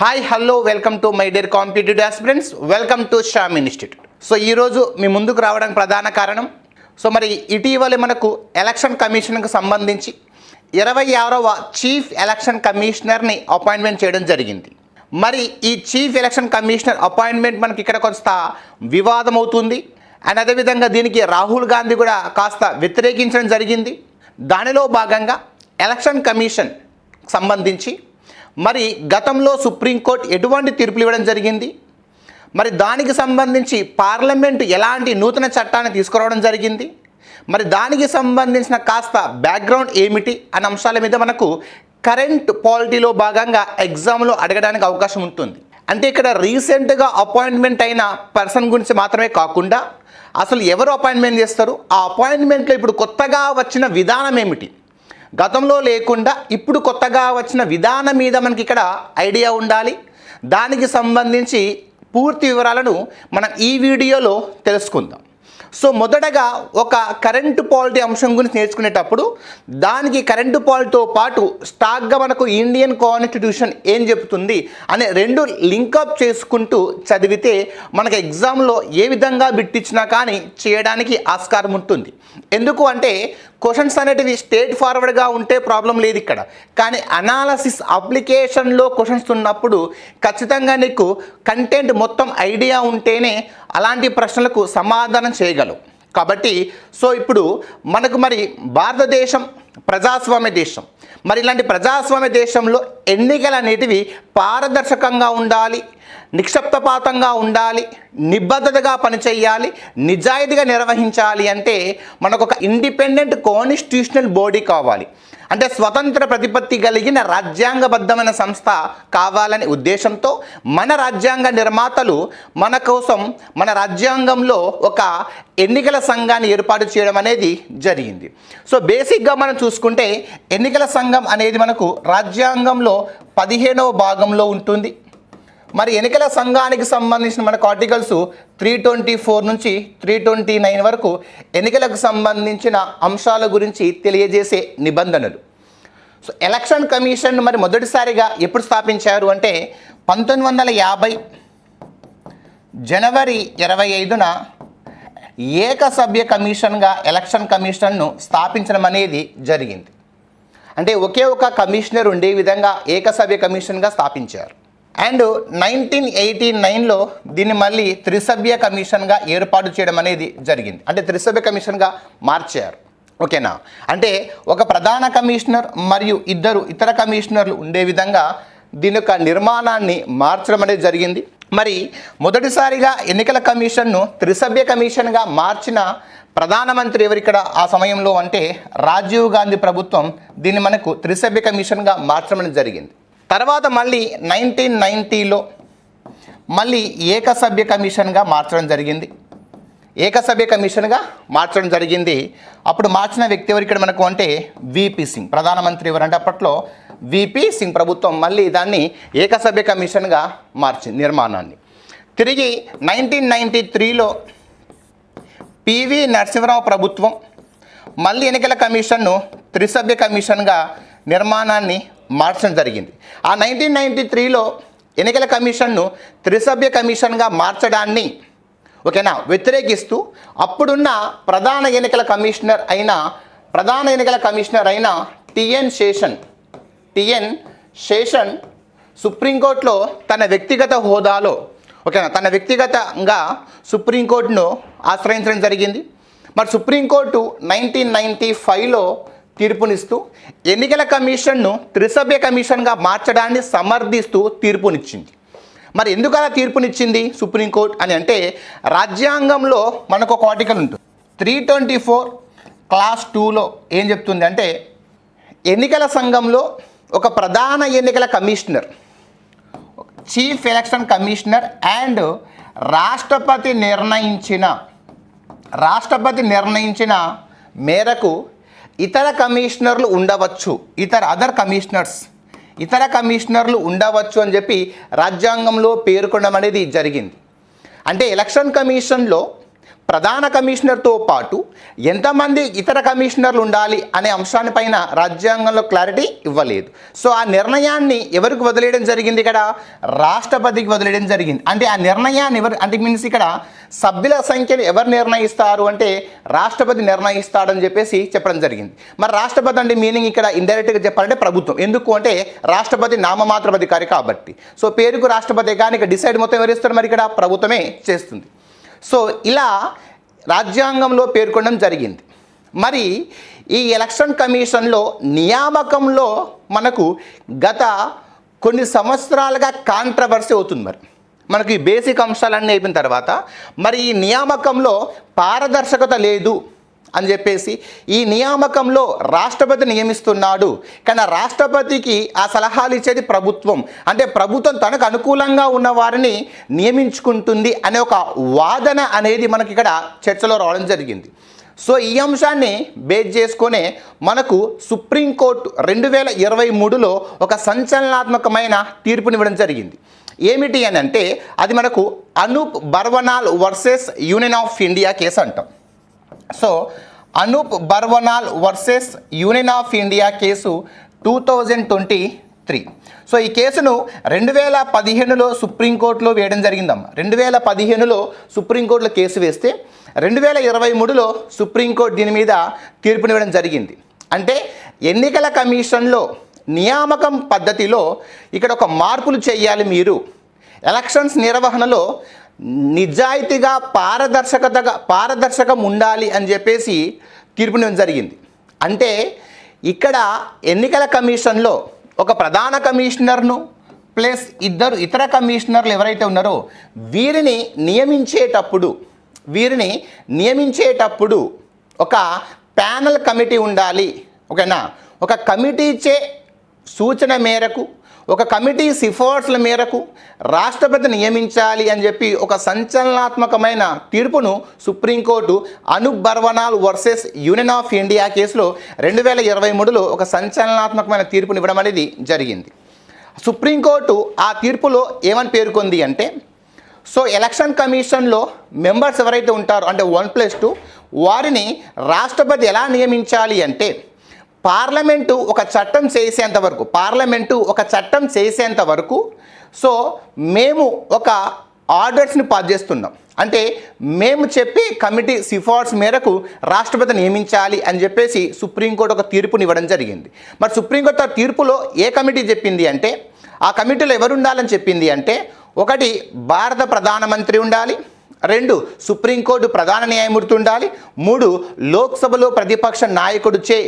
Hi hello welcome to my dear competitive aspirants welcome to Shyam institute so ఈరోజు మీ ముందుకు రావడానికి ప్రధాన కారణం. సో మరి ఇటీవల మనకు ఎలక్షన్ కమిషన్కు సంబంధించి ఇరవై ఆరవ చీఫ్ ఎలక్షన్ కమిషనర్ని అపాయింట్మెంట్ చేయడం జరిగింది. మరి ఈ చీఫ్ ఎలక్షన్ కమిషనర్ అపాయింట్మెంట్ మనకి ఇక్కడ కొంత వివాదం అవుతుంది. అండ్ అదేవిధంగా దీనికి రాహుల్ గాంధీ కూడా కాస్త వ్యతిరేకించడం జరిగింది. దానిలో భాగంగా ఎలక్షన్ కమిషన్ సంబంధించి మరి గతంలో సుప్రీంకోర్టు ఎటువంటి తీర్పులు ఇవ్వడం జరిగింది? మరి దానికి సంబంధించి పార్లమెంటు ఎలాంటి నూతన చట్టాన్ని తీసుకురావడం జరిగింది? మరి దానికి సంబంధించిన కాస్త బ్యాక్గ్రౌండ్ ఏమిటి? అనే అంశాల మీద మనకు కరెంట్ పాలిటీలో భాగంగా ఎగ్జామ్లో అడగడానికి అవకాశం ఉంటుంది. అంటే ఇక్కడ రీసెంట్గా అపాయింట్మెంట్ అయిన పర్సన్ గురించి మాత్రమే కాకుండా అసలు ఎవరు అపాయింట్మెంట్ చేస్తారు? ఆ అపాయింట్మెంట్లో ఇప్పుడు కొత్తగా వచ్చిన విధానం ఏమిటి? గతంలో లేకుండా ఇప్పుడు కొత్తగా వచ్చిన విధానం మీద మనకి ఇక్కడ ఐడియా ఉండాలి. దానికి సంబంధించి పూర్తి వివరాలను మనం ఈ వీడియోలో తెలుసుకుందాం. సో మొదటగా ఒక కరెంటు పాలిటీ అంశం గురించి నేర్చుకునేటప్పుడు దానికి కరెంటు పాలిటీతో పాటు స్టాక్గా మనకు ఇండియన్ కాన్స్టిట్యూషన్ ఏం చెబుతుంది అనే రెండు లింకప్ చేసుకుంటూ చదివితే మనకు ఎగ్జామ్లో ఏ విధంగా బిట్టిచ్చినా కానీ చేయడానికి ఆస్కారం ఉంటుంది. ఎందుకు అంటే క్వశ్చన్స్ అనేటివి స్టేట్ ఫార్వర్డ్గా ఉంటే ప్రాబ్లం లేదు ఇక్కడ. కానీ అనాలసిస్ అప్లికేషన్లో క్వశ్చన్స్ ఉన్నప్పుడు ఖచ్చితంగా నీకు కంటెంట్ మొత్తం ఐడియా ఉంటేనే అలాంటి ప్రశ్నలకు సమాధానం చేయగలవు. కాబట్టి సో ఇప్పుడు మనకు మరి భారతదేశం ప్రజాస్వామ్య దేశం. మరి ఇలాంటి ప్రజాస్వామ్య దేశంలో ఎన్నికలు అనేటివి పారదర్శకంగా ఉండాలి నిక్షిప్తపాతంగా ఉండాలి నిబద్ధతగా పనిచేయాలి నిజాయితీగా నిర్వహించాలి అంటే మనకు ఒక ఇండిపెండెంట్ కాన్స్టిట్యూషనల్ బాడీ కావాలి. అంటే స్వతంత్ర ప్రతిపత్తి కలిగిన రాజ్యాంగబద్ధమైన సంస్థ కావాలనే ఉద్దేశంతో మన రాజ్యాంగ నిర్మాతలు మన కోసం మన రాజ్యాంగంలో ఒక ఎన్నికల సంఘాన్ని ఏర్పాటు చేయడం అనేది జరిగింది. సో బేసిక్గా మనం చూసుకుంటే ఎన్నికల సంఘం అనేది మనకు రాజ్యాంగంలో పదిహేనవ భాగంలో ఉంటుంది. మరి ఎన్నికల సంఘానికి సంబంధించిన మనకు ఆర్టికల్స్ త్రీ ట్వంటీ ఫోర్ నుంచి త్రీ ట్వంటీ నైన్ వరకు ఎన్నికలకు సంబంధించిన అంశాల గురించి తెలియజేసే నిబంధనలు. సో ఎలక్షన్ కమిషన్ మరి మొదటిసారిగా ఎప్పుడు స్థాపించారు అంటే పంతొమ్మిది వందల యాభై జనవరి ఇరవై ఐదున ఏకసభ్య కమిషన్గా ఎలక్షన్ కమిషన్ను స్థాపించడం అనేది జరిగింది. అంటే ఒకే ఒక కమిషనర్ ఉండే విధంగా ఏకసభ్య కమిషన్గా స్థాపించారు. అండ్ నైన్టీన్ ఎయిటీ నైన్లో దీన్ని మళ్ళీ త్రిసభ్య కమిషన్గా ఏర్పాటు చేయడం అనేది జరిగింది. అంటే త్రిసభ్య కమిషన్గా మార్చారు. ఓకేనా? అంటే ఒక ప్రధాన కమిషనర్ మరియు ఇద్దరు ఇతర కమిషనర్లు ఉండే విధంగా దీని యొక్క నిర్మాణాన్ని మార్చడం అనేది జరిగింది. మరి మొదటిసారిగా ఎన్నికల కమిషన్ను త్రిసభ్య కమిషన్గా మార్చిన ప్రధానమంత్రి ఎవరిక్కడ ఆ సమయంలో అంటే రాజీవ్ గాంధీ ప్రభుత్వం దీన్ని మనకు త్రిసభ్య కమిషన్గా మార్చడం జరిగింది. తర్వాత మళ్ళీ నైన్టీన్ నైంటీలో మళ్ళీ ఏకసభ్య కమిషన్గా మార్చడం జరిగింది. ఏకసభ్య కమిషన్గా మార్చడం జరిగింది. అప్పుడు మార్చిన వ్యక్తి ఎవరు ఇక్కడ మనకు అంటే విపి సింగ్. ప్రధానమంత్రి ఎవరంటే అప్పట్లో విపి సింగ్ ప్రభుత్వం మళ్ళీ దాన్ని ఏకసభ్య కమిషన్గా మార్చింది నిర్మాణాన్ని. తిరిగి నైన్టీన్ నైంటీ త్రీలో పివి నరసింహరావు ప్రభుత్వం మళ్ళీ ఎన్నికల కమిషన్ను త్రిసభ్య కమిషన్గా నిర్మాణాన్ని మార్చడం జరిగింది. ఆ నైన్టీన్ నైంటీ త్రీలో ఎన్నికల కమిషన్ను త్రిసభ్య కమిషన్గా మార్చడాన్ని ఓకేనా వ్యతిరేకిస్తూ అప్పుడున్న ప్రధాన ఎన్నికల కమిషనర్ అయిన ప్రధాన ఎన్నికల కమిషనర్ అయిన టిఎన్ శేషన్ టిఎన్ శేషన్ సుప్రీంకోర్టులో తన వ్యక్తిగత హోదాలో ఓకేనా తన వ్యక్తిగతంగా సుప్రీంకోర్టును ఆశ్రయించడం జరిగింది. మరి సుప్రీంకోర్టు నైన్టీన్ నైంటీ ఫైవ్లో తీర్పునిస్తూ ఎన్నికల కమిషన్ను త్రిసభ్య కమిషన్గా మార్చడాన్ని సమర్థిస్తూ తీర్పునిచ్చింది. మరి ఎందుకు అలా తీర్పునిచ్చింది సుప్రీంకోర్టు అని అంటే రాజ్యాంగంలో మనకు ఒక ఆర్టికల్ ఉంటుంది. త్రీ ట్వంటీ ఫోర్ క్లాస్ టూలో ఏం చెప్తుంది అంటే ఎన్నికల సంఘంలో ఒక ప్రధాన ఎన్నికల commissioner chief election commissioner and రాష్ట్రపతి నిర్ణయించిన రాష్ట్రపతి నిర్ణయించిన మేరకు ఇతర కమిషనర్లు ఉండవచ్చు ఇతర అదర్ కమిషనర్స్ ఇతర కమిషనర్లు ఉండవచ్చు అని చెప్పి రాజ్యాంగంలో పేర్కొనడం అనేది జరిగింది. అంటే ఎలక్షన్ కమిషన్లో ప్రధాన కమిషనర్తో పాటు ఎంతమంది ఇతర కమిషనర్లు ఉండాలి అనే అంశానిపైన రాజ్యాంగంలో క్లారిటీ ఇవ్వలేదు. సో ఆ నిర్ణయాన్ని ఎవరికి వదిలేయడం జరిగింది ఇక్కడ? రాష్ట్రపతికి వదిలేయడం జరిగింది. అంటే ఆ నిర్ణయాన్ని ఎవరు అంటే మీన్స్ ఇక్కడ సభ్యుల సంఖ్యను ఎవరు నిర్ణయిస్తారు అంటే రాష్ట్రపతి నిర్ణయిస్తాడని చెప్పేసి చెప్పడం జరిగింది. మరి రాష్ట్రపతి అంటే మీనింగ్ ఇక్కడ ఇండైరెక్ట్గా చెప్పాలంటే ప్రభుత్వం. ఎందుకు అంటే రాష్ట్రపతి నామమాత్రపతి అధికారి కాబట్టి. సో పేరుకు రాష్ట్రపతి కానీ ఇక డిసైడ్ మొత్తం ఎవరిస్తారు మరి ఇక్కడ? ప్రభుత్వమే చేస్తుంది. సో ఇలా రాజ్యాంగంలో పేర్కొనడం జరిగింది. మరి ఈ ఎలక్షన్ కమిషన్లో నియామకంలో మనకు గత కొన్ని సంవత్సరాలుగా కాంట్రవర్సీ అవుతుంది మరి. మనకి ఈ బేసిక్ అంశాలన్నీ అయిపోయిన తర్వాత మరి ఈ నియామకంలో పారదర్శకత లేదు. అని చెప్పేసి ఈ నియామకంలో రాష్ట్రపతి నియమిస్తున్నాడు. కానీ రాష్ట్రపతికి ఆ సలహాలు ఇచ్చేది ప్రభుత్వం. అంటే ప్రభుత్వం తనకు అనుకూలంగా ఉన్న వారిని నియమించుకుంటుంది అనే ఒక వాదన అనేది మనకి ఇక్కడ చర్చలో రావడం జరిగింది. సో ఈ అంశాన్ని బేస్ చేసుకునే మనకు సుప్రీంకోర్టు రెండు వేల ఇరవై మూడులో ఒక సంచలనాత్మకమైన తీర్పునివ్వడం జరిగింది. ఏమిటి అని అంటే అది మనకు Anoop Baranwal versus union of India case అంటాం. So Anoop Baranwal versus union of India case two thousand twenty three so ఈ కేసును రెండు వేల పదిహేనులో సుప్రీంకోర్టులో వేయడం జరిగిందమ్మా. రెండు వేల పదిహేనులో సుప్రీంకోర్టులో కేసు వేస్తే రెండు వేల ఇరవై మూడులో సుప్రీంకోర్టు దీని మీద తీర్పునివ్వడం జరిగింది. అంటే ఎన్నికల కమిషన్లో నియామకం పద్ధతిలో ఇక్కడ ఒక మార్పులు చేయాలి మీరు. ఎలక్షన్స్ నిర్వహణలో నిజాయితీగా పారదర్శకతగా పారదర్శకం ఉండాలి అని చెప్పేసి తీర్పునివ్వడం జరిగింది. అంటే ఇక్కడ ఎన్నికల కమిషన్లో ఒక ప్రధాన కమిషనర్ను ప్లస్ ఇద్దరు ఇతర కమిషనర్లు ఎవరైతే ఉన్నారో వీరిని నియమించేటప్పుడు వీరిని నియమించేటప్పుడు ఒక ప్యానల్ కమిటీ ఉండాలి. ఓకేనా? ఒక కమిటీచే సూచన మేరకు ఒక కమిటీ సిఫార్సుల మేరకు రాష్ట్రపతి నియమించాలి అని చెప్పి ఒక సంచలనాత్మకమైన తీర్పును supreme court Anoop Barwanal versus union of India కేసులో రెండు వేల ఇరవై మూడులో ఒక సంచలనాత్మకమైన తీర్పునివ్వడం అనేది జరిగింది. సుప్రీంకోర్టు ఆ తీర్పులో ఏమని పేర్కొంది అంటే సో ఎలక్షన్ కమిషన్లో మెంబర్స్ ఎవరైతే ఉంటారో అంటే వన్ ప్లస్ టూ వారిని రాష్ట్రపతి ఎలా నియమించాలి అంటే పార్లమెంటు ఒక చట్టం చేసేంత వరకు పార్లమెంటు ఒక చట్టం చేసేంత వరకు సో మేము ఒక ఆర్డర్స్ని పాస్ చేస్తున్నాం. అంటే మేము చెప్పి కమిటీ సిఫార్సు మేరకు రాష్ట్రపతి నియమించాలి అని చెప్పేసి సుప్రీంకోర్టు ఒక తీర్పుని ఇవ్వడం జరిగింది. మరి సుప్రీంకోర్టు ఆ తీర్పులో ఏ కమిటీ చెప్పింది అంటే ఆ కమిటీలో ఎవరు ఉండాలని చెప్పింది అంటే ఒకటి భారత ప్రధానమంత్రి ఉండాలి రెండు సుప్రీంకోర్టు ప్రధాన న్యాయమూర్తి ఉండాలి. మూడు లోక్సభలో ప్రతిపక్ష నాయకుడు చే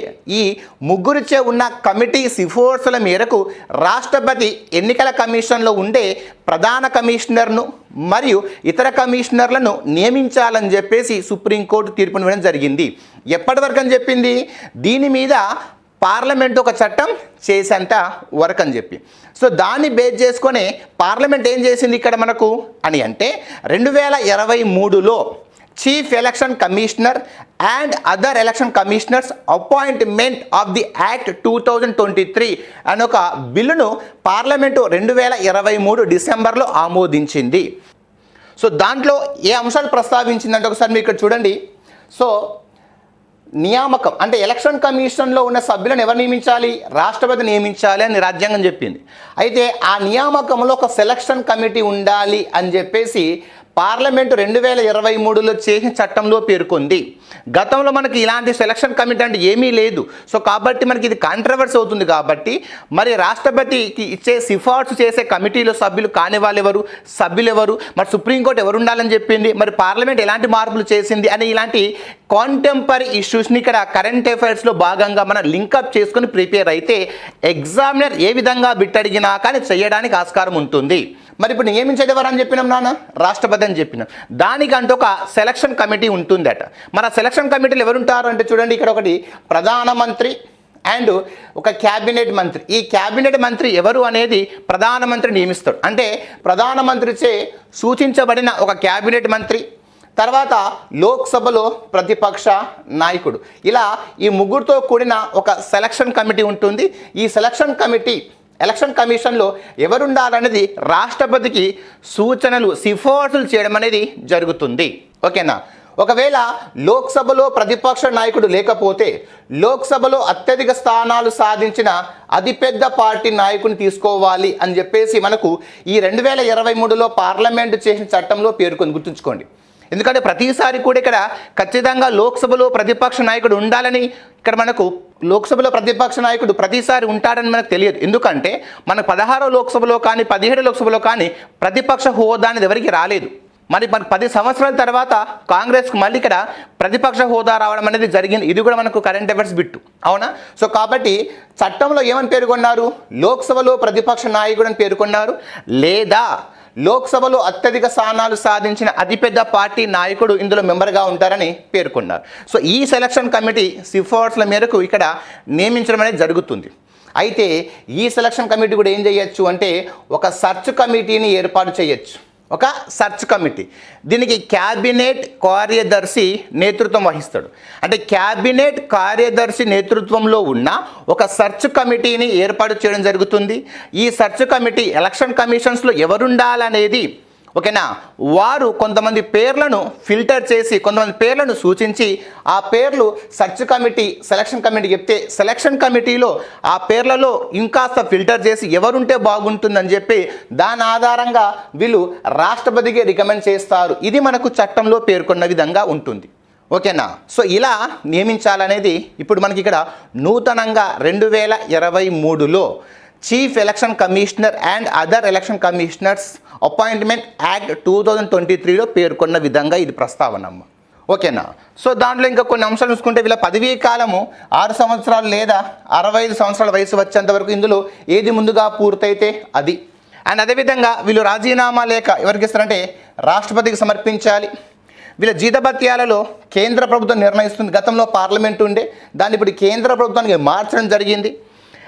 ఈ ముగ్గురిచే ఉన్న కమిటీ సిఫార్సుల మేరకు రాష్ట్రపతి ఎన్నికల కమిషన్లో ఉండే ప్రధాన కమిషనర్ను మరియు ఇతర కమిషనర్లను నియమించాలని చెప్పేసి సుప్రీంకోర్టు తీర్పునివ్వడం జరిగింది. ఎప్పటివరకు అని చెప్పింది? దీని మీద పార్లమెంట్ ఒక చట్టం చేసేంత వరకు అని చెప్పి. సో దాన్ని బేస్ చేసుకొని పార్లమెంట్ ఏం చేసింది ఇక్కడ మనకు? అని అంటే రెండు వేల ఇరవై మూడులో chief election commissioner and other election commissioners appointment of the act two thousand twenty three అని ఒక బిల్లును పార్లమెంటు రెండు వేల ఇరవై మూడు డిసెంబర్లో ఆమోదించింది. సో దాంట్లో ఏ అంశాలు ప్రస్తావించిందంటే ఒకసారి మీరు ఇక్కడ చూడండి. సో నియామకం. అంటే ఎలక్షన్ కమిషన్లో ఉన్న సభ్యులను ఎవరు నియమించాలి? రాష్ట్రపతి నియమించాలి అని రాజ్యాంగం చెప్పింది. అయితే ఆ నియామకంలో ఒక సెలక్షన్ కమిటీ ఉండాలి అని చెప్పేసి పార్లమెంటు రెండు వేల ఇరవై మూడులో చేసిన చట్టంలో పేర్కొంది. గతంలో మనకి ఇలాంటి సెలక్షన్ కమిటీ అంటే ఏమీ లేదు. సో కాబట్టి మనకి ఇది కాంట్రవర్సీ అవుతుంది కాబట్టి మరి రాష్ట్రపతికి ఇచ్చే సిఫార్సు చేసే కమిటీలో సభ్యులు కాని వాళ్ళు ఎవరు సభ్యులు ఎవరు మరి సుప్రీంకోర్టు ఎవరు ఉండాలని చెప్పింది? మరి పార్లమెంట్ ఎలాంటి మార్పులు చేసింది? అని ఇలాంటి కాంటెంపరీ ఇష్యూస్ని ఇక్కడ కరెంట్ అఫైర్స్లో భాగంగా మనం లింకప్ చేసుకుని ప్రిపేర్ అయితే ఎగ్జామినర్ ఏ విధంగా బిట్టడిగినా కానీ చేయడానికి ఆస్కారం ఉంటుంది. మరి ఇప్పుడు నియమించేది అని చెప్పినాం నాన్న? రాష్ట్రపతి అని చెప్పినాం. దానికంటూ ఒక సెలక్షన్ కమిటీ ఉంటుందట. మన సెలక్షన్ కమిటీలు ఎవరుంటారు అంటే చూడండి ఇక్కడ ఒకటి ప్రధానమంత్రి అండ్ ఒక క్యాబినెట్ మంత్రి. ఈ క్యాబినెట్ మంత్రి ఎవరు అనేది ప్రధానమంత్రి నియమిస్తాడు. అంటే ప్రధానమంత్రిచే సూచించబడిన ఒక క్యాబినెట్ మంత్రి తర్వాత లోక్సభలో ప్రతిపక్ష నాయకుడు. ఇలా ఈ ముగ్గురితో కూడిన ఒక సెలక్షన్ కమిటీ ఉంటుంది. ఈ సెలక్షన్ కమిటీ ఎలక్షన్ కమిషన్లో ఎవరుండాలనేది రాష్ట్రపతికి సూచనలు సిఫార్సులు చేయడం అనేది జరుగుతుంది. ఓకేనా? ఒకవేళ లోక్సభలో ప్రతిపక్ష నాయకుడు లేకపోతే లోక్సభలో అత్యధిక స్థానాలు సాధించిన అతిపెద్ద పార్టీ నాయకుని తీసుకోవాలి అని చెప్పేసి మనకు ఈ రెండు వేల ఇరవై మూడులో పార్లమెంటు చేసిన చట్టంలో పేర్కొంది. గుర్తుంచుకోండి. ఎందుకంటే ప్రతిసారి కూడా ఇక్కడ ఖచ్చితంగా లోక్సభలో ప్రతిపక్ష నాయకుడు ఉండాలని ఇక్కడ మనకు లోక్సభలో ప్రతిపక్ష నాయకుడు ప్రతిసారి ఉంటాడని మనకు తెలియదు. ఎందుకంటే మనకు పదహారో లోక్సభలో కానీ పదిహేడు లోక్సభలో కానీ ప్రతిపక్ష హోదా అనేది ఎవరికి రాలేదు. మరి మనకు పది సంవత్సరాల తర్వాత కాంగ్రెస్కు మళ్ళీ ఇక్కడ ప్రతిపక్ష హోదా రావడం అనేది జరిగింది. ఇది కూడా మనకు కరెంట్ అఫైర్స్ బిట్టు. అవునా? సో కాబట్టి చట్టంలో ఏమని పేర్కొన్నారు? లోక్సభలో ప్రతిపక్ష నాయకుడు అని పేర్కొన్నారు. లేదా లోక్సభలో అత్యధిక స్థానాలు సాధించిన అతిపెద్ద పార్టీ నాయకుడు ఇందులో మెంబర్గా ఉంటారని పేర్కొన్నారు. సో ఈ సెలక్షన్ కమిటీ సిఫార్సుల మేరకు ఇక్కడ నియమించడం అనేది జరుగుతుంది. అయితే ఈ సెలక్షన్ కమిటీ కూడా ఏం చేయొచ్చు అంటే ఒక సర్చ్ కమిటీని ఏర్పాటు చేయొచ్చు. ఒక సర్చ్ కమిటీ. దీనికి క్యాబినెట్ కార్యదర్శి నేతృత్వం వహిస్తాడు. అంటే క్యాబినెట్ కార్యదర్శి నేతృత్వంలో ఉన్న ఒక సర్చ్ కమిటీని ఏర్పాటు చేయడం జరుగుతుంది. ఈ సర్చ్ కమిటీ ఎలక్షన్ కమిషన్స్లో ఎవరుండాలనేది ఓకేనా? వారు కొంతమంది పేర్లను ఫిల్టర్ చేసి కొంతమంది పేర్లను సూచించి ఆ పేర్లు సెర్చ్ కమిటీ సెలక్షన్ కమిటీ చెప్తే సెలక్షన్ కమిటీలో ఆ పేర్లలో ఇంకాస్త ఫిల్టర్ చేసి ఎవరుంటే బాగుంటుందని చెప్పి దాని ఆధారంగా వీళ్ళు రాష్ట్రపతికి రికమెండ్ చేస్తారు. ఇది మనకు చట్టంలో పేర్కొన్న విధంగా ఉంటుంది. ఓకేనా? సో ఇలా నియమించాలనేది ఇప్పుడు మనకి ఇక్కడ నూతనంగా రెండు వేల ఇరవై మూడులో chief election commissioner and other election commissioners appointment act two thousand twenty త్రీలో పేర్కొన్న విధంగా ఇది ప్రస్తావన అమ్మ ఓకేనా? సో దాంట్లో ఇంకా కొన్ని అంశాలు చూసుకుంటే వీళ్ళ పదవీ కాలము ఆరు సంవత్సరాలు లేదా అరవై ఐదు సంవత్సరాల వయసు వచ్చేంత వరకు ఇందులో ఏది ముందుగా పూర్తయితే అది. అండ్ అదేవిధంగా వీళ్ళు రాజీనామా లేఖ ఎవరికి ఇస్తారంటే రాష్ట్రపతికి సమర్పించాలి. వీళ్ళ జీతభత్యాలలో కేంద్ర ప్రభుత్వం నిర్ణయిస్తుంది. గతంలో పార్లమెంట్ ఉండే దాన్ని ఇప్పుడు కేంద్ర ప్రభుత్వానికి మార్చడం జరిగింది.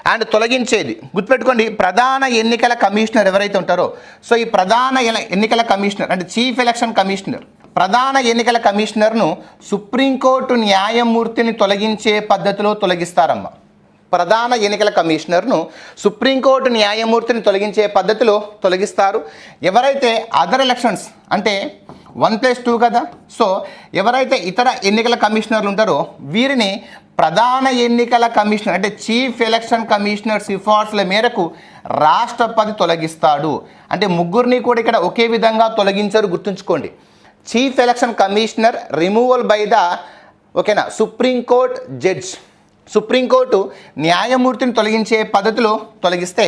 అండ్ తొలగించేది. గుర్తుపెట్టుకోండి ప్రధాన ఎన్నికల కమిషనర్ ఎవరైతే ఉంటారో సో ఈ ప్రధాన ఎన్నికల కమిషనర్ అంటే చీఫ్ ఎలక్షన్ కమిషనర్ ప్రధాన ఎన్నికల కమిషనర్ను సుప్రీంకోర్టు న్యాయమూర్తిని తొలగించే పద్ధతిలో తొలగిస్తారమ్మ. ప్రధాన ఎన్నికల కమిషనర్ను సుప్రీంకోర్టు న్యాయమూర్తిని తొలగించే పద్ధతిలో తొలగిస్తారు. ఎవరైతే అదర్ ఎలక్షన్స్ అంటే వన్ ప్లస్ టూ కదా సో ఎవరైతే ఇతర ఎన్నికల కమిషనర్లు ఉంటారో వీరిని ప్రధాన ఎన్నికల కమిషనర్ అంటే చీఫ్ ఎలక్షన్ కమిషనర్ సిఫార్సుల మేరకు రాష్ట్రపతి తొలగిస్తాడు. అంటే ముగ్గురిని కూడా ఇక్కడ ఒకే విధంగా తొలగించారు గుర్తుంచుకోండి. Chief election commissioner removal by the ఓకేనా Supreme Court judge. Supreme Court న్యాయమూర్తిని తొలగించే పద్ధతిలో తొలగిస్తే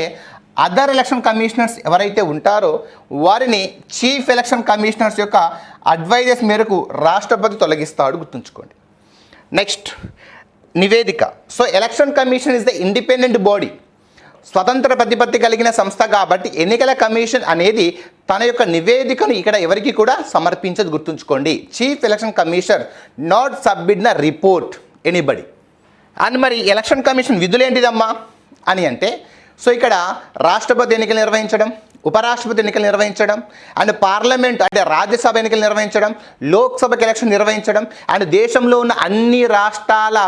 అదర్ ఎలక్షన్ కమిషనర్స్ ఎవరైతే ఉంటారో వారిని చీఫ్ ఎలక్షన్ కమిషనర్స్ యొక్క అడ్వైజెస్ మేరకు రాష్ట్రపతి తొలగిస్తాడు గుర్తుంచుకోండి. నెక్స్ట్ నివేదిక. So election commission is the independent body స్వతంత్ర ప్రతిపత్తి కలిగిన సంస్థ కాబట్టి ఎన్నికల కమిషన్ అనేది తన యొక్క నివేదికను ఇక్కడ ఎవరికి కూడా సమర్పించదు గుర్తుంచుకోండి. Chief election commission not submit the report anybody and మరి ఎలక్షన్ కమిషన్ విధులు ఏంటిదమ్మా? అని అంటే సో ఇక్కడ రాష్ట్రపతి ఎన్నికలు నిర్వహించడం ఉపరాష్ట్రపతి ఎన్నికలు నిర్వహించడం అండ్ పార్లమెంట్ అంటే రాజ్యసభ ఎన్నికలు నిర్వహించడం లోక్సభకి ఎలక్షన్ నిర్వహించడం అండ్ దేశంలో ఉన్న అన్ని రాష్ట్రాల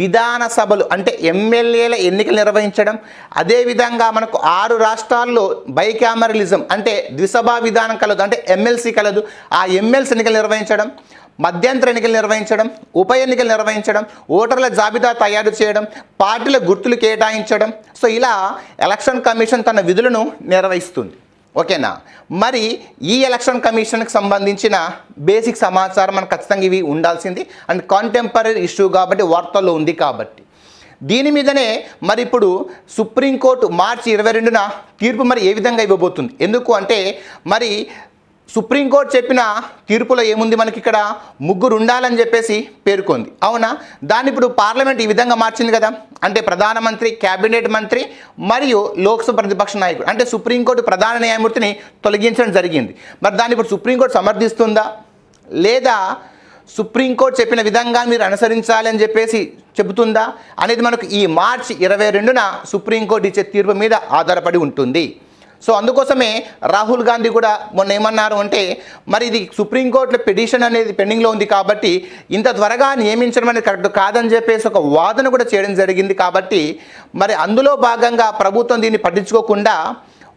విధాన సభలు అంటే ఎమ్మెల్యేల ఎన్నికలు నిర్వహించడం. అదేవిధంగా మనకు ఆరు రాష్ట్రాల్లో బైకామరలిజం అంటే ద్విసభా విధానం కలదు అంటే ఎమ్మెల్సీ కలదు. ఆ ఎమ్మెల్సీ ఎన్నికలు నిర్వహించడం మధ్యంతర ఎన్నికలు నిర్వహించడం ఉప ఎన్నికలు నిర్వహించడం ఓటర్ల జాబితా తయారు చేయడం పార్టీల గుర్తులు కేటాయించడం. సో ఇలా ఎలక్షన్ కమిషన్ తన విధులను నిర్వహిస్తుంది. ఓకేనా? మరి ఈ ఎలక్షన్ కమిషన్కి సంబంధించిన బేసిక్ సమాచారం మనకు ఖచ్చితంగా ఇవి ఉండాల్సింది. అండ్ కాంటెంపరీ ఇష్యూ కాబట్టి వార్తల్లో ఉంది కాబట్టి. దీని మీదనే మరి ఇప్పుడు సుప్రీంకోర్టు మార్చి ఇరవై రెండున తీర్పు మరి ఏ విధంగా ఇవ్వబోతుంది? ఎందుకు అంటే మరి సుప్రీంకోర్టు చెప్పిన తీర్పులో ఏముంది మనకి ఇక్కడ ముగ్గురు ఉండాలని చెప్పేసి పేర్కొంది. అవునా? దాన్ని ఇప్పుడు పార్లమెంట్ ఈ విధంగా మార్చింది కదా? అంటే ప్రధానమంత్రి క్యాబినెట్ మంత్రి మరియు లోక్సభ ప్రతిపక్ష నాయకుడు. అంటే సుప్రీంకోర్టు ప్రధాన న్యాయమూర్తిని తొలగించడం జరిగింది. మరి దాన్ని ఇప్పుడు సుప్రీంకోర్టు సమర్థిస్తుందా? లేదా సుప్రీంకోర్టు చెప్పిన విధంగా మీరు అనుసరించాలి అని చెప్పేసి చెబుతుందా? అనేది మనకు ఈ మార్చి ఇరవై రెండున సుప్రీంకోర్టు ఇచ్చే తీర్పు మీద ఆధారపడి ఉంటుంది. సో అందుకోసమే రాహుల్ గాంధీ కూడా మొన్న ఏమన్నారు అంటే మరి ఇది సుప్రీంకోర్టులో పిటిషన్ అనేది పెండింగ్లో ఉంది కాబట్టి ఇంత త్వరగా నియమించడం అనేది కరెక్ట్ కాదని చెప్పేసి ఒక వాదన కూడా చేయడం జరిగింది కాబట్టి మరి అందులో భాగంగా ప్రభుత్వం దీన్ని పట్టించుకోకుండా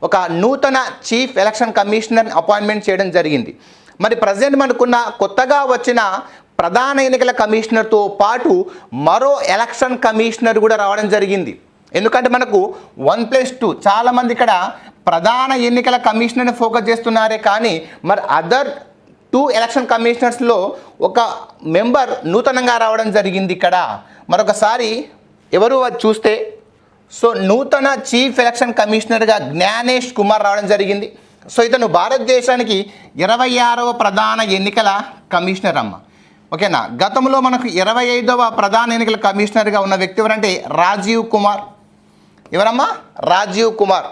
ఒక నూతన చీఫ్ ఎలక్షన్ కమిషనర్ అపాయింట్మెంట్ చేయడం జరిగింది. మరి ప్రజెంట్ మనకున్న కొత్తగా వచ్చిన ప్రధాన ఎన్నికల కమిషనర్తో పాటు మరో ఎలక్షన్ కమిషనర్ కూడా రావడం జరిగింది. ఎందుకంటే మనకు వన్ ప్లస్ టూ చాలామంది ఇక్కడ ప్రధాన ఎన్నికల కమిషనర్ని ఫోకస్ చేస్తున్నారే కానీ మరి అదర్ టూ ఎలక్షన్ కమిషనర్స్లో ఒక మెంబర్ నూతనంగా రావడం జరిగింది ఇక్కడ. మరొకసారి ఎవరు అది చూస్తే సో నూతన చీఫ్ ఎలక్షన్ కమిషనర్గా జ్ఞానేష్ కుమార్ రావడం జరిగింది. సో ఇతను భారతదేశానికి ఇరవై ఆరవ ప్రధాన ఎన్నికల కమిషనర్ అమ్మ. ఓకేనా? గతంలో మనకు ఇరవై ఐదవ ప్రధాన ఎన్నికల కమిషనర్గా ఉన్న వ్యక్తి ఎవరంటే రాజీవ్ కుమార్. ఎవరమ్మా? రాజీవ్ కుమార్.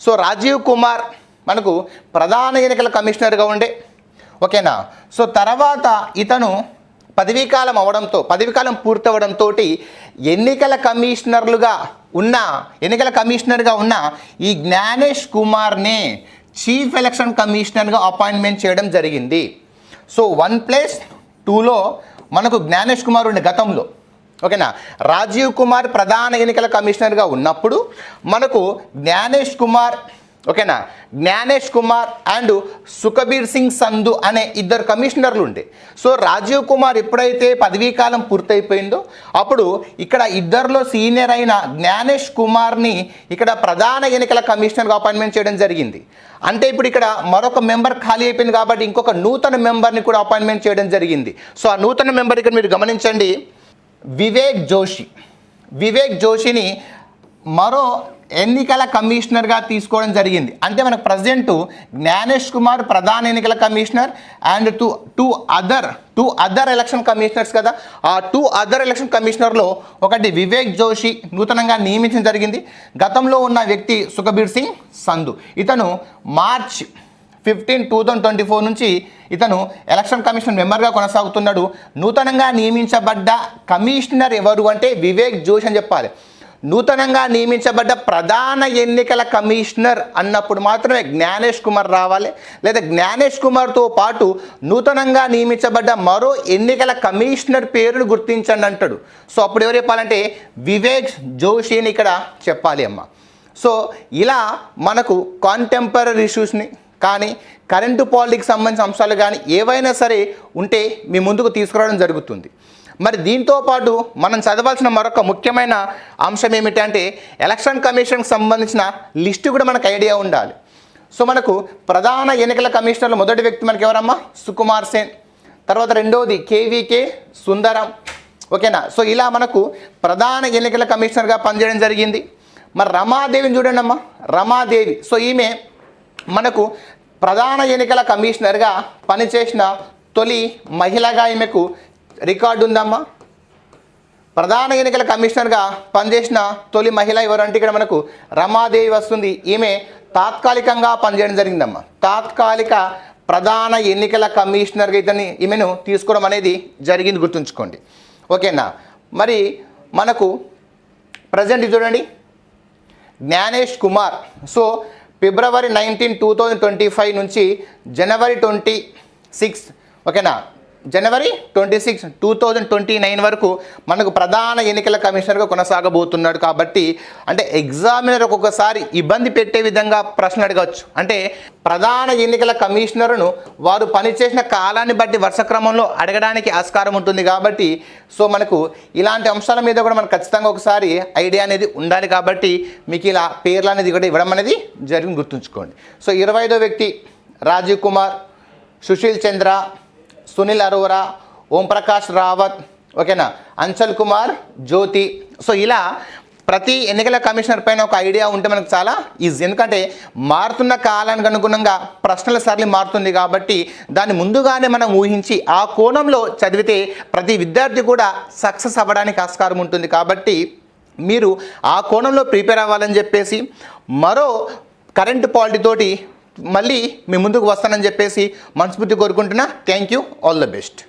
సో రాజీవ్ కుమార్ మనకు ప్రధాన ఎన్నికల కమిషనర్గా ఉండే. ఓకేనా? సో తర్వాత ఇతను పదవీకాలం అవడంతో పదవీకాలం పూర్తవడంతో ఎన్నికల కమిషనర్లుగా ఉన్న ఎన్నికల కమిషనర్గా ఉన్న ఈ జ్ఞానేష్ కుమార్నే చీఫ్ ఎలక్షన్ కమిషనర్గా అపాయింట్మెంట్ చేయడం జరిగింది. సో వన్ ప్లస్ టూలో మనకు జ్ఞానేష్ కుమార్ ఉండే గతంలో. ఓకేనా? రాజీవ్ కుమార్ ప్రధాన ఎన్నికల కమిషనర్గా ఉన్నప్పుడు మనకు జ్ఞానేష్ కుమార్ ఓకేనా? జ్ఞానేష్ కుమార్ అండ్ సుఖబీర్ సింగ్ సంధు అనే ఇద్దరు కమిషనర్లు ఉండే. సో రాజీవ్ కుమార్ ఎప్పుడైతే పదవీకాలం పూర్తయిపోయిందో అప్పుడు ఇక్కడ ఇద్దరిలో సీనియర్ అయిన జ్ఞానేష్ కుమార్ని ఇక్కడ ప్రధాన ఎన్నికల కమిషనర్గా అపాయింట్మెంట్ చేయడం జరిగింది. అంటే ఇప్పుడు ఇక్కడ మరొక మెంబర్ ఖాళీ అయిపోయింది కాబట్టి ఇంకొక నూతన మెంబర్ని కూడా అపాయింట్మెంట్ చేయడం జరిగింది. సో ఆ నూతన మెంబర్ ఇక్కడ మీరు గమనించండి. వివేక్ జోషి. వివేక్ జోషిని మరో ఎన్నికల కమిషనర్గా తీసుకోవడం జరిగింది. అంటే మనకు ప్రజెంట్ జ్ఞానేష్ కుమార్ ప్రధాన ఎన్నికల commissioner and two two other two other election commissioners కదా. ఆ టూ అదర్ ఎలక్షన్ కమిషనర్లో ఒకటి వివేక్ జోషి నూతనంగా నియమించడం జరిగింది. గతంలో ఉన్న వ్యక్తి సుఖబీర్ సింగ్ సంధు ఇతను March fifteen two thousand twenty four నుంచి ఇతను ఎలక్షన్ కమిషన్ మెంబర్గా కొనసాగుతున్నాడు. నూతనంగా నియమించబడ్డ కమిషనర్ ఎవరు అంటే వివేక్ జోష్ అని చెప్పాలి. నూతనంగా నియమించబడ్డ ప్రధాన ఎన్నికల కమిషనర్ అన్నప్పుడు మాత్రమే జ్ఞానేష్ కుమార్ రావాలి. లేదా జ్ఞానేష్ కుమార్తో పాటు నూతనంగా నియమించబడ్డ మరో ఎన్నికల కమిషనర్ పేరును గుర్తించండి అంటాడు. సో అప్పుడు ఎవరు చెప్పాలంటే వివేక్ జోషిని ఇక్కడ చెప్పాలి అమ్మ. సో ఇలా మనకు కాంటెంపరీ ఇష్యూస్ని కానీ కరెంటు పాలిటిక్స్ సంబంధించిన అంశాలు కానీ ఏవైనా సరే ఉంటే మీ ముందుకు తీసుకురావడం జరుగుతుంది. మరి దీంతో పాటు మనం చదవాల్సిన మరొక ముఖ్యమైన అంశం ఏమిటంటే ఎలక్షన్ కమిషన్కి సంబంధించిన లిస్టు కూడా మనకు ఐడియా ఉండాలి. సో మనకు ప్రధాన ఎన్నికల కమిషనర్లు మొదటి వ్యక్తి మనకి ఎవరమ్మా? సుకుమార్ సేన్. తర్వాత రెండవది కేవీకే సుందరం. ఓకేనా? సో ఇలా మనకు ప్రధాన ఎన్నికల కమిషనర్గా పనిచేయడం జరిగింది. మరి రమాదేవిని చూడండి అమ్మా రమాదేవి. సో ఈమె మనకు ప్రధాన ఎన్నికల కమిషనర్గా పనిచేసిన తొలి మహిళగా ఈమెకు రికార్డు ఉందమ్మా. ప్రధాన ఎన్నికల కమిషనర్గా పనిచేసిన తొలి మహిళ ఎవరంటే ఇక్కడ మనకు రమాదేవి వస్తుంది. ఈమె తాత్కాలికంగా పనిచేయడం జరిగిందమ్మా. తాత్కాలిక ప్రధాన ఎన్నికల కమిషనర్గా ఇతన్ని ఈమెను తీసుకోవడం అనేది జరిగింది గుర్తుంచుకోండి. ఓకేనా? మరి మనకు ప్రజెంట్ చూడండి. Gyanesh Kumar. So February nineteen two thousand twenty five నుంచి జనవరి ట్వంటీ సిక్స్ ఓకేనా? January twenty six two thousand twenty nine వరకు మనకు ప్రధాన ఎన్నికల కమిషనర్గా కొనసాగబోతున్నాడు కాబట్టి అంటే ఎగ్జామినర్ ఒక్కొక్కసారి ఇబ్బంది పెట్టే విధంగా ప్రశ్న అడగవచ్చు. అంటే ప్రధాన ఎన్నికల కమిషనర్ను వారు పనిచేసిన కాలాన్ని బట్టి వరుస క్రమంలో అడగడానికి ఆస్కారం ఉంటుంది కాబట్టి సో మనకు ఇలాంటి అంశాల మీద కూడా మనకు ఖచ్చితంగా ఒకసారి ఐడియా అనేది ఉండాలి కాబట్టి మీకు ఇలా పేర్లు అనేది కూడా ఇవ్వడం అనేది జరిగింది గుర్తుంచుకోండి. సో ఇరవై వ్యక్తి రాజీవ్ కుమార్ సుశీల్ చంద్ర సునీల్ అరోరా ఓంప్రకాష్ రావత్ ఓకేనా? అంచల్ కుమార్ జ్యోతి. సో ఇలా ప్రతి ఎన్నికల కమిషనర్ పైన ఒక ఐడియా ఉంటే మనకు చాలా ఈజీ. ఎందుకంటే మారుతున్న కాలానికి అనుగుణంగా ప్రశ్నల సరళి మారుతుంది కాబట్టి దాన్ని ముందుగానే మనం ఊహించి ఆ కోణంలో చదివితే ప్రతి విద్యార్థి కూడా సక్సెస్ అవ్వడానికి ఆస్కారం ఉంటుంది కాబట్టి మీరు ఆ కోణంలో ప్రిపేర్ అవ్వాలని చెప్పేసి మరో కరెంట్ పాలిటీ తోటి మళ్ళీ మీ ముందుకు వస్తానని చెప్పేసి మనస్ఫూర్తి కోరుకుంటున్నా. Thank you all the best